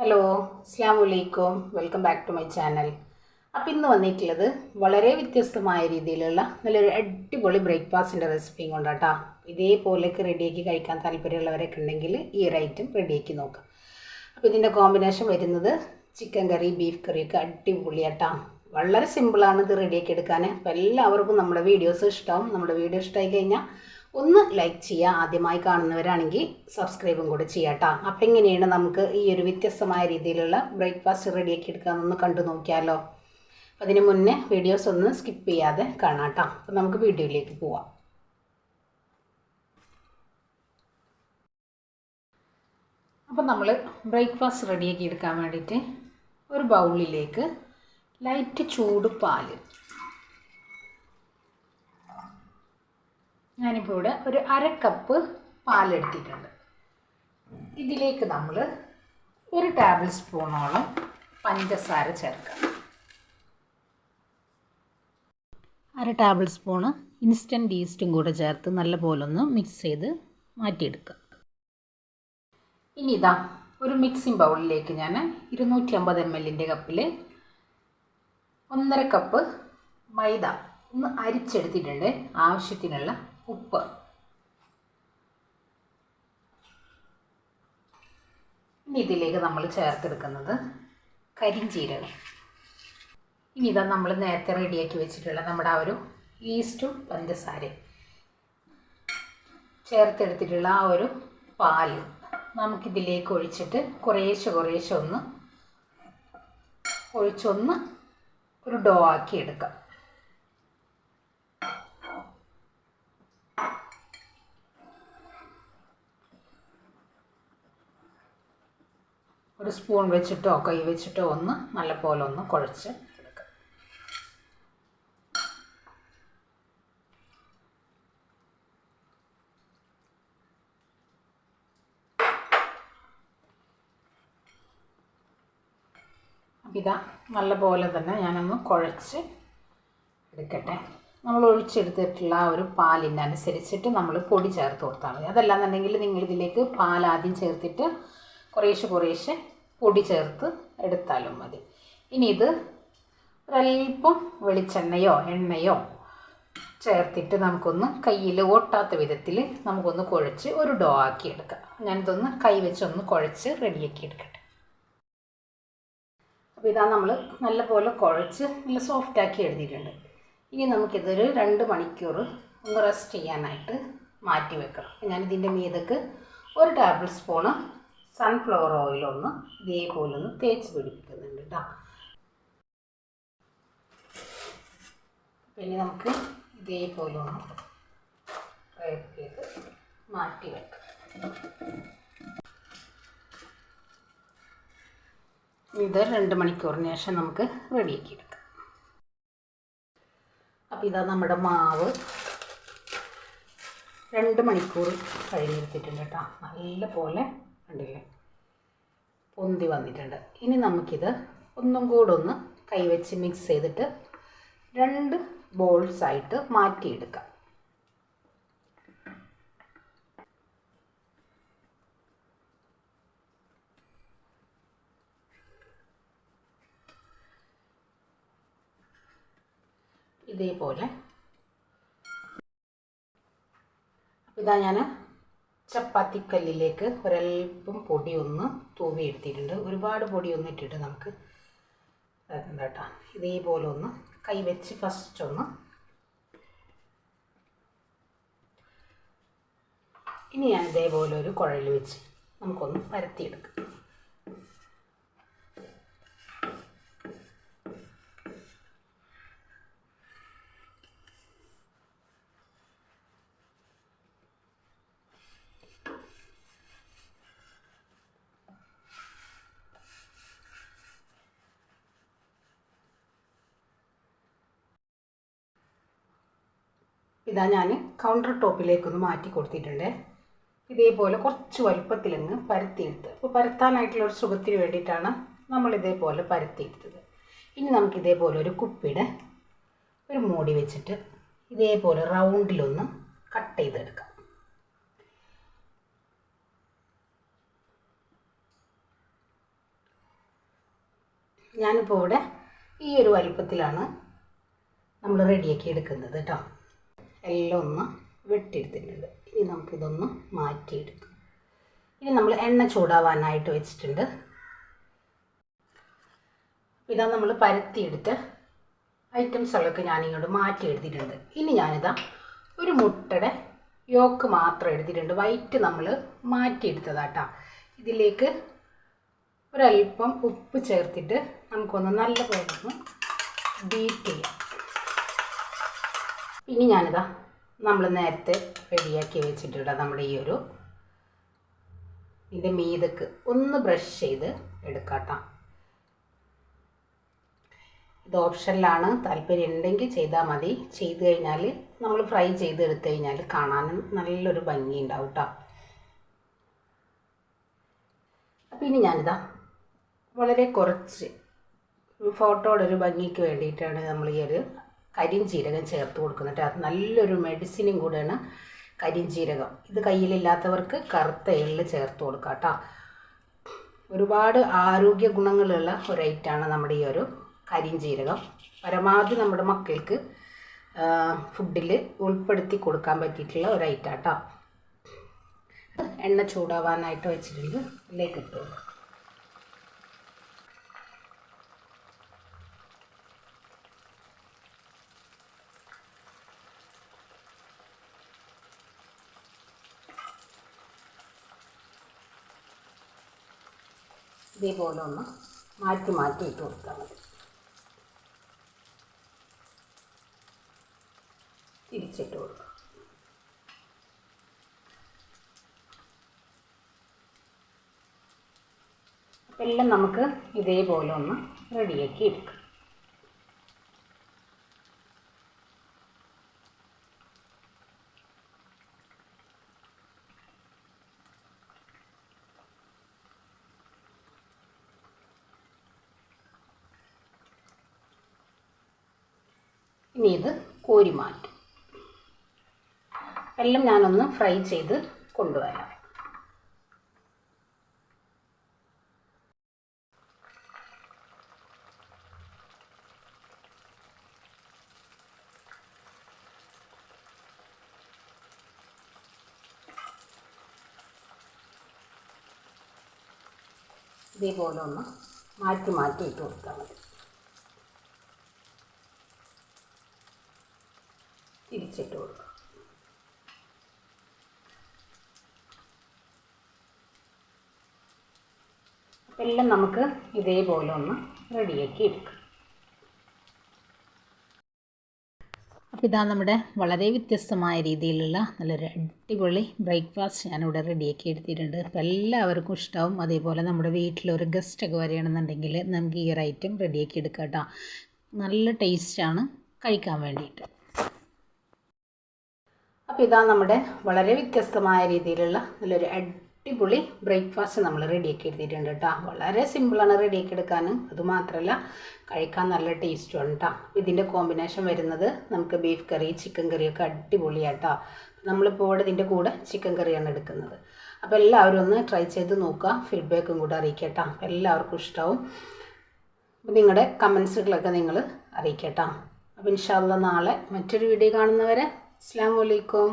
Hello അസ്സാം വലൈക്കും welcome back to my channel അപ്പോൾ ഇന്ന് വന്നിട്ടുള്ളത് വളരെ വ്യത്യസ്തമായ രീതിയിലുള്ള നല്ലൊരു അടിപൊളി ബ്രേക്ക്ഫാസ്റ്റിന്റെ റെസിപ്പിയും കൊണ്ടാട്ടോ. ഇതേപോലെയൊക്കെ റെഡിയാക്കി കഴിക്കാൻ താല്പര്യമുള്ളവരൊക്കെ ഉണ്ടെങ്കിൽ ഈ ഒരു ഐറ്റം റെഡിയാക്കി നോക്കാം. അപ്പോൾ ഇതിന്റെ കോമ്പിനേഷൻ വരുന്നത് ചിക്കൻ കറി ബീഫ് കറിയൊക്കെ അടിപൊളിയാട്ടാ. വളരെ സിമ്പിളാണ് ഇത് റെഡിയാക്കി എടുക്കാൻ അപ്പോൾ എല്ലാവർക്കും നമ്മുടെ വീഡിയോസ് ഇഷ്ടമാവും. നമ്മുടെ വീഡിയോ ഇഷ്ടമായി കഴിഞ്ഞാൽ ഒന്ന് ലൈക്ക് ചെയ്യുക ആദ്യമായി കാണുന്നവരാണെങ്കിൽ സബ്സ്ക്രൈബും കൂടെ ചെയ്യാം അപ്പം എങ്ങനെയാണ് നമുക്ക് ഈ ഒരു വ്യത്യസ്തമായ രീതിയിലുള്ള ബ്രേക്ക്ഫാസ്റ്റ് റെഡിയാക്കി എടുക്കാമെന്നൊന്ന് കണ്ടു നോക്കിയാലോ. അതിന് മുന്നേ വീഡിയോസ് ഒന്ന് സ്കിപ്പ് ചെയ്യാതെ കാണാം അപ്പം നമുക്ക് വീഡിയോയിലേക്ക് പോവാം. അപ്പം നമ്മൾ ബ്രേക്ക്ഫാസ്റ്റ് റെഡിയാക്കി എടുക്കാൻ വേണ്ടിയിട്ട് ഒരു ബൗളിലേക്ക് ലൈറ്റ് ചൂട് പാൽ ഞാനിപ്പോൾ ഇവിടെ ഒരു അര കപ്പ് പാലെടുത്തിട്ടുണ്ട്. ഇതിലേക്ക് നമ്മൾ ഒരു ടേബിൾ സ്പൂണോളം പഞ്ചസാര ചേർക്കാം. അര ടേബിൾ സ്പൂണ് ഇൻസ്റ്റന്റ് ഈസ്റ്റും കൂടെ ചേർത്ത് നല്ലപോലെ ഒന്ന് മിക്സ് ചെയ്ത് മാറ്റിയെടുക്കുക ഇനി ഇതാ ഒരു മിക്സിംഗ് ബൗളിലേക്ക് ഞാൻ ഇരുന്നൂറ്റി അമ്പത് എം എല്ലിന്റെ കപ്പിൽ ഒന്നര കപ്പ് മൈദ ഒന്ന് അരിച്ചെടുത്തിട്ടുണ്ട്. ആവശ്യത്തിനുള്ള ഉപ്പ്. ഇനി ഇതിലേക്ക് നമ്മൾ ചേർത്തെടുക്കുന്നത് കരിഞ്ചീരകം. ഇനി ഇതാ നമ്മൾ നേരത്തെ റെഡിയാക്കി വെച്ചിട്ടുള്ള നമ്മുടെ ആ ഒരു ഈസ്റ്റും പഞ്ചസാരയും. ചേർത്തെടുത്തിട്ടുള്ള ആ ഒരു പാൽ നമുക്കിതിലേക്ക് ഒഴിച്ചിട്ട് കുറേശ്ശെ കുറേശ്ശെ ഒന്ന് ഒഴിച്ചൊന്ന് ഒരു ഡോ ആക്കി എടുക്കാം ഒരു സ്പൂൺ വെച്ചിട്ടോ കൈ വെച്ചിട്ടോ ഒന്ന് നല്ലപോലെ ഒന്ന് കുഴച്ച് എടുക്കാം. ഇതാ നല്ലപോലെ തന്നെ ഞാനൊന്ന് കുഴച്ച് എടുക്കട്ടെ. നമ്മൾ ഒഴിച്ചെടുത്തിട്ടുള്ള ആ ഒരു പാലിനനുസരിച്ചിട്ട് നമ്മൾ പൊടി ചേർത്ത് കൊടുത്താൽ മതി. അതല്ലാന്നുണ്ടെങ്കിൽ നിങ്ങളിതിലേക്ക് പാൽ ആദ്യം ചേർത്തിട്ട് കുറേശ്ശെ കുറേശ്ശെ പൊടി ചേർത്ത് എടുത്താലും മതി. ഇനി ഇത് ഒരല്പം വെളിച്ചെണ്ണയോ എണ്ണയോ ചേർത്തിട്ട് നമുക്കൊന്ന് കയ്യിൽ ഒട്ടാത്ത വിധത്തിൽ നമുക്കൊന്ന് കുഴച്ച് ഒരു ഡോ ആക്കി എടുക്കാം. ഞാനിതൊന്ന് കൈ വെച്ചൊന്ന് കുഴച്ച് റെഡിയാക്കി എടുക്കട്ടെ. അപ്പോൾ ഇതാ നമ്മൾ നല്ലപോലെ കുഴച്ച് നല്ല സോഫ്റ്റ് ആക്കി എഴുതിയിട്ടുണ്ട്. ഇനി നമുക്കിതൊരു രണ്ട് മണിക്കൂർ ഒന്ന് റെസ്റ്റ് ചെയ്യാനായിട്ട് മാറ്റി വെക്കണം. ഞാനിതിന്റെ മീതക്ക് ഒരു ടേബിൾ സ്പൂണ് സൺഫ്ലവർ ഓയിലൊന്ന് ഇതേപോലെ ഒന്ന് തേച്ച് പിടിപ്പിക്കുന്നുണ്ട് കേട്ടോ പിന്നെ നമുക്ക് ഇതേപോലെ ഒന്ന് മാറ്റി വെക്കാം. ഇത് രണ്ട് മണിക്കൂറിന് ശേഷം നമുക്ക് റെഡിയാക്കി എടുക്കാം. അപ്പോൾ ഇതാ നമ്മുടെ മാവ് രണ്ട് മണിക്കൂർ കഴിഞ്ഞെടുത്തിട്ടുണ്ട് കേട്ടോ നല്ല പോലെ കണ്ടില്ലേ? പൊന്തി വന്നിട്ടുണ്ട്. ഇനി നമുക്കിത് ഒന്നും കൂടെ ഒന്ന് കൈവച്ച് മിക്സ് ചെയ്തിട്ട് രണ്ട് ബോൾസ് ആയിട്ട് മാറ്റിയെടുക്കാം. ഇതേപോലെ. ഇതാ ഞാൻ ചപ്പാത്തിക്കല്ലിലേക്ക് ഒരല്പം പൊടി ഒന്ന് തൂവി എടുത്തിട്ടുണ്ട്. ഒരുപാട് പൊടി ഒന്നും ഇട്ടിട്ട് നമുക്ക് കേട്ടോ ഇതേപോലെ ഒന്ന് കൈ വെച്ച് ഫസ്റ്റ് ഒന്ന് ഇനി ഞാൻ ഇതേപോലെ ഒരു കുഴൽ വെച്ച് നമുക്കൊന്ന് പരത്തിയെടുക്കാം. ഇതാ ഞാൻ കൗണ്ടർ ടോപ്പിലേക്കൊന്ന് മാറ്റി കൊടുത്തിട്ടുണ്ട്. ഇതേപോലെ കുറച്ച് വലുപ്പത്തിലങ്ങ് പരത്തിയെടുത്ത്. അപ്പോൾ പരത്താനായിട്ടുള്ള ഒരു സുഖത്തിന് വേണ്ടിയിട്ടാണ് നമ്മൾ ഇതേപോലെ പരത്തിയെടുത്തത്. ഇനി നമുക്ക് ഇതേപോലെ ഒരു കുപ്പിയുടെ ഒരു മൂടി വെച്ചിട്ട് ഇതേപോലെ റൗണ്ടിലൊന്ന് കട്ട് ചെയ്തെടുക്കാം. ഞാനിപ്പോൾ ഇവിടെ ഈ ഒരു വലുപ്പത്തിലാണ് നമ്മൾ റെഡിയാക്കി എടുക്കുന്നത് കേട്ടോ എല്ലാം ഒന്ന് വെട്ടിയെടുത്തിട്ടുണ്ട്. ഇനി നമുക്കിതൊന്ന് മാറ്റിയെടുക്കാം. ഇനി നമ്മൾ എണ്ണ ചൂടാവാനായിട്ട് വെച്ചിട്ടുണ്ട്. ഇതാ നമ്മൾ പരത്തിയെടുത്ത് ഐറ്റംസുകളൊക്കെ ഞാനിങ്ങോട്ട് മാറ്റി എടുത്തിട്ടുണ്ട് ഇനി ഞാനിതാ ഒരു മുട്ടയുടെ യോക്ക് മാത്രം എടുത്തിട്ടുണ്ട്. വൈറ്റ് നമ്മൾ മാറ്റിയെടുത്തതാട്ടാ. ഇതിലേക്ക് ഒരല്പം ഉപ്പ് ചേർത്തിട്ട് നമുക്കൊന്ന് നല്ലപോലെ ഒന്ന് ബീറ്റ് ചെയ്യാം. ഇനി ഞാനിതാ നമ്മൾ നേരത്തെ റെഡിയാക്കി വെച്ചിട്ടുണ്ട് നമ്മുടെ ഈ ഒരു ഇതിന്റെ മീതക്ക് ഒന്ന് ബ്രഷ് ചെയ്ത് എടുക്കാട്ടാം. ഇത് ഓപ്ഷനിലാണ് താല്പര്യം ഉണ്ടെങ്കിൽ ചെയ്താൽ മതി. ചെയ്ത് കഴിഞ്ഞാൽ നമ്മൾ ഫ്രൈ ചെയ്ത് എടുത്തു കഴിഞ്ഞാൽ കാണാനും നല്ലൊരു ഭംഗി ഉണ്ടാവും കേട്ടോ അപ്പം ഇനി ഞാനിതാ വളരെ കുറച്ച് ഫോട്ടോയുടെ ഒരു ഭംഗിക്ക് വേണ്ടിയിട്ടാണ് നമ്മൾ ഈ ഒരു കരിഞ്ചീരകം ചേർത്ത് കൊടുക്കുന്നത് അത് നല്ലൊരു മെഡിസിനും കൂടെയാണ് കരിഞ്ചീരകം ഇത് കയ്യിലില്ലാത്തവർക്ക് കറുത്ത എള്ള് ചേർത്ത് കൊടുക്കാം കേട്ടോ. ഒരുപാട് ആരോഗ്യ ഗുണങ്ങളുള്ള ഒരു ഐറ്റാണ് നമ്മുടെ ഈ ഒരു കരിഞ്ചീരകം പരമാവധി നമ്മുടെ മക്കൾക്ക് ഫുഡിൽ ഉൾപ്പെടുത്തി കൊടുക്കാൻ പറ്റിയിട്ടുള്ള ഒരു ഐറ്റാട്ടോ കേട്ടോ. എണ്ണ ചൂടാവാനായിട്ട് വെച്ചിട്ടുണ്ട്. ഇതിലേക്ക് ഇട്ടു കൊടുക്കാം. ഇതേപോലെ ഒന്ന് മാറ്റി മാറ്റി ഇട്ട് കൊടുത്താൽ മതി. തിരിച്ചിട്ട് കൊടുക്കാം. എല്ലാം നമുക്ക് ഇതേപോലെ ഒന്ന് റെഡിയാക്കി എടുക്കാം. ഇനി ഇത് കോരി മാറ്റും. എല്ലാം ഞാനൊന്ന് ഫ്രൈ ചെയ്ത് കൊണ്ടുവരാം. ഇതേപോലെ ഒന്ന് മാറ്റി മാറ്റി ഇട്ട് കൊടുത്താൽ മതി. തിരിച്ചിട്ട് കൊടുക്കുക എല്ലാം നമുക്ക് ഇതേപോലെ ഒന്ന് റെഡിയാക്കി എടുക്കാം. അപ്പോൾ ഇതാ നമ്മുടെ വളരെ വ്യത്യസ്തമായ രീതിയിലുള്ള നല്ലൊരു അടിപൊളി ബ്രേക്ക്ഫാസ്റ്റ് ഞാനിവിടെ റെഡിയാക്കി എടുത്തിട്ടുണ്ട്. അപ്പോൾ എല്ലാവർക്കും ഇഷ്ടമാവും അതേപോലെ നമ്മുടെ വീട്ടിലൊരു ഗസ്റ്റൊക്കെ വരികയാണെന്നുണ്ടെങ്കിൽ നമുക്ക് ഈ ഒരു ഐറ്റം റെഡിയാക്കി എടുക്കാം കേട്ടോ. നല്ല ടേസ്റ്റാണ് കഴിക്കാൻ വേണ്ടിയിട്ട്. അപ്പോൾ ഇതാ നമ്മുടെ വളരെ വ്യത്യസ്തമായ രീതിയിലുള്ള നല്ലൊരു അടിപൊളി ബ്രേക്ക്ഫാസ്റ്റ് നമ്മൾ റെഡിയാക്കി എടുത്തിട്ടുണ്ട് കേട്ടോ. വളരെ സിമ്പിളാണ് റെഡിയാക്കി എടുക്കാൻ അതുമാത്രമല്ല കഴിക്കാൻ നല്ല ടേസ്റ്റും ഉണ്ട് കേട്ടോ. ഇതിന്റെ കോമ്പിനേഷൻ വരുന്നത് നമുക്ക് ബീഫ് കറി ചിക്കൻ കറിയൊക്കെ അടിപൊളിയാട്ടോ നമ്മളിപ്പോൾ ഇവിടെ ഇതിന്റെ കൂടെ ചിക്കൻ കറിയാണ് എടുക്കുന്നത്. അപ്പോൾ എല്ലാവരും ഒന്ന് ട്രൈ ചെയ്ത് നോക്കുക. ഫീഡ്ബാക്കും കൂടെ അറിയിക്കട്ടോ എല്ലാവർക്കും ഇഷ്ടമാവും അപ്പോൾ നിങ്ങളുടെ കമൻസുകളൊക്കെ നിങ്ങൾ അറിയിക്കട്ടോ അപ്പോൾ ഇൻഷാല്ല നാളെ മറ്റൊരു വീഡിയോ കാണുന്നവരെ അസ്സാം വലൈക്കും